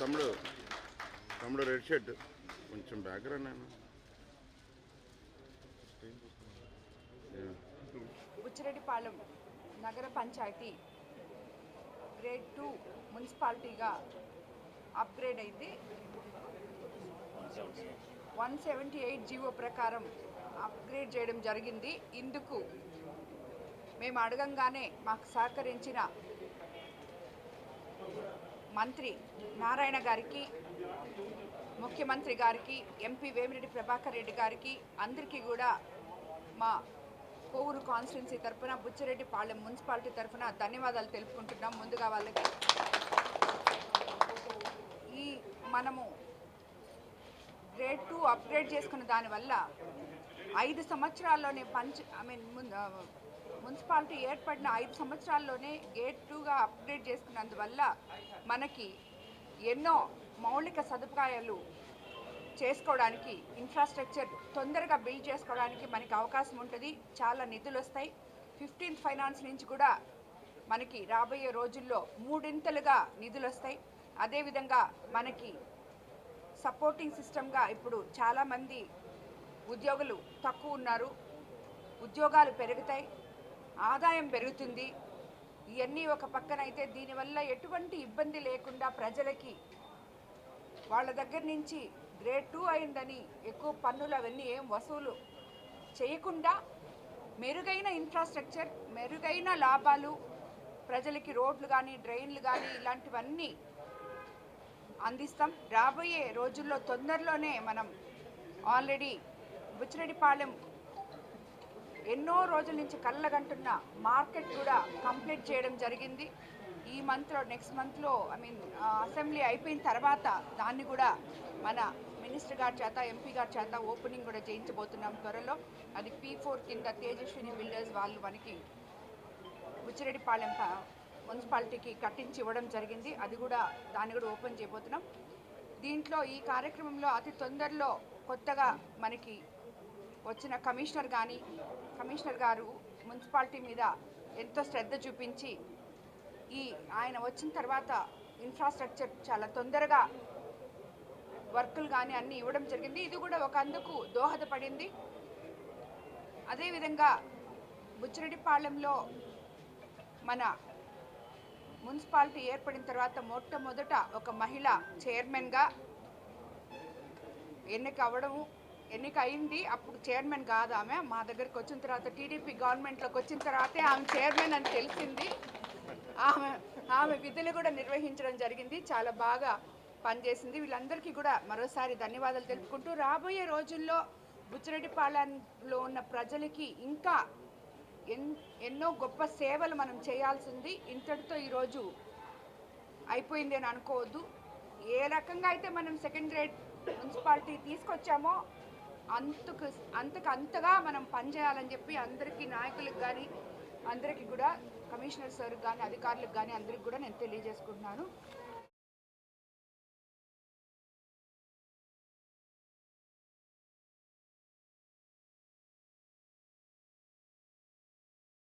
తమ్ముడు తమ్ముడు red shirt కొంచెం బ్యాక్గ్రౌండ్ నేను బుచ్చిరెడ్డిపాలెం నగర పంచాయతీ. గ్రేడ్ టూ మున్సిపాలిటీగా అప్గ్రేడ్ అయితే వన్ సెవెంటీ ఎయిట్ జీవో ప్రకారం అప్గ్రేడ్ చేయడం జరిగింది. ఇందుకు మేము అడగంగానే మాకు సహకరించిన మంత్రి నారాయణ గారికి ముఖ్యమంత్రి గారికి ఎంపీ వేమిరెడ్డి ప్రభాకర్ రెడ్డి గారికి అందరికీ కూడా మా కోవూరు కాన్స్టిట్యున్సీ తరఫున బుచ్చిరెడ్డిపాళెం మున్సిపాలిటీ తరఫున ధన్యవాదాలు తెలుపుకుంటున్నాం. ముందుగా వాళ్ళకి ఈ మనము గ్రేడ్ టూ అప్గ్రేడ్ చేసుకున్న దానివల్ల ఐదు సంవత్సరాల్లోనే పంచ్ ఐ మీన్ మున్సిపాలిటీ ఏర్పడిన ఐదు సంవత్సరాల్లోనే గేట్ టూగా అప్గ్రేడ్ చేసుకున్నందువల్ల మనకి ఎన్నో మౌలిక సదుపాయాలు చేసుకోవడానికి ఇన్ఫ్రాస్ట్రక్చర్ తొందరగా బిల్డ్ చేసుకోవడానికి మనకి అవకాశం ఉంటుంది. చాలా నిధులు వస్తాయి. ఫిఫ్టీన్త్ ఫైనాన్స్ నుంచి కూడా మనకి రాబోయే రోజుల్లో మూడింతలుగా నిధులు వస్తాయి. అదేవిధంగా మనకి సపోర్టింగ్ సిస్టమ్గా ఇప్పుడు చాలామంది ఉద్యోగులు తక్కువ ఉన్నారు. ఉద్యోగాలు పెరుగుతాయి. ఆదాయం పెరుగుతుంది. ఇవన్నీ ఒక పక్కన అయితే దీనివల్ల ఎటువంటి ఇబ్బంది లేకుండా ప్రజలకి వాళ్ళ దగ్గర నుంచి గ్రేడ్ టూ అయిందని ఎక్కువ పన్నులు అవన్నీ ఏం వసూలు చేయకుండా మెరుగైన ఇన్ఫ్రాస్ట్రక్చర్ మెరుగైన లాభాలు ప్రజలకి రోడ్లు కానీ డ్రైన్లు కానీ ఇలాంటివన్నీ అందిస్తాం. రాబోయే రోజుల్లో తొందరలోనే మనం ఆల్రెడీ బుచ్చిరెడ్డిపాలెం ఎన్నో రోజుల నుంచి కళ్ళగంటున్న మార్కెట్ కూడా కంప్లీట్ చేయడం జరిగింది. ఈ మంత్లో నెక్స్ట్ మంత్లో ఐ మీన్ అసెంబ్లీ అయిపోయిన తర్వాత దాన్ని కూడా మన మినిస్టర్ గారి చేత ఎంపీ గారి చేత ఓపెనింగ్ కూడా చేయించబోతున్నాం త్వరలో. అది పీ ఫోర్ కింద తేజస్విని బిల్డర్స్ వాళ్ళు మనకి బుచ్చిరెడ్డిపాలెం ప- మున్సిపాలిటీకి కట్టించి ఇవ్వడం జరిగింది. అది కూడా దాన్ని కూడా ఓపెన్ చేయబోతున్నాం. దీంట్లో ఈ కార్యక్రమంలో అతి తొందరలో కొత్తగా మనకి వచ్చిన కమిషనర్ కానీ కమిషనర్ గారు మున్సిపాలిటీ మీద ఎంతో శ్రద్ధ చూపించి ఈ ఆయన వచ్చిన తర్వాత ఇన్ఫ్రాస్ట్రక్చర్ చాలా తొందరగా వర్కులు కానీ అన్నీ ఇవ్వడం జరిగింది. ఇది కూడా ఒక అందుకు దోహదపడింది. అదేవిధంగా బుచ్చిరెడ్డిపాళెంలో మన మున్సిపాలిటీ ఏర్పడిన తర్వాత మొట్టమొదట ఒక మహిళ చైర్మన్గా ఎన్నిక అవ్వడము ఎన్నిక అయింది. అప్పుడు చైర్మన్ కాదు ఆమె. మా దగ్గరికి వచ్చిన తర్వాత టీడీపీ గవర్నమెంట్లోకి వచ్చిన తర్వాతే ఆమె చైర్మన్ అని తెలిసింది. ఆమె ఆమె విధులు కూడా నిర్వహించడం జరిగింది. చాలా బాగా పనిచేసింది. వీళ్ళందరికీ కూడా మరోసారి ధన్యవాదాలు తెలుపుకుంటూ రాబోయే రోజుల్లో బుచ్చిరెడ్డిపాలెంలో ఉన్న ప్రజలకి ఇంకా ఎన్ ఎన్నో గొప్ప సేవలు మనం చేయాల్సింది. ఇంతటితో ఈరోజు అయిపోయింది అని అనుకోవద్దు. ఏ రకంగా అయితే మనం సెకండ్ గ్రేడ్ మున్సిపాలిటీ తీసుకొచ్చామో అంతకు అంతకు అంతగా మనం పనిచేయాలని చెప్పి అందరికీ నాయకులకు కానీ అందరికీ కూడా కమిషనర్ సార్ కానీ అధికారులకు కానీ అందరికి కూడా నేను తెలియజేసుకుంటున్నాను.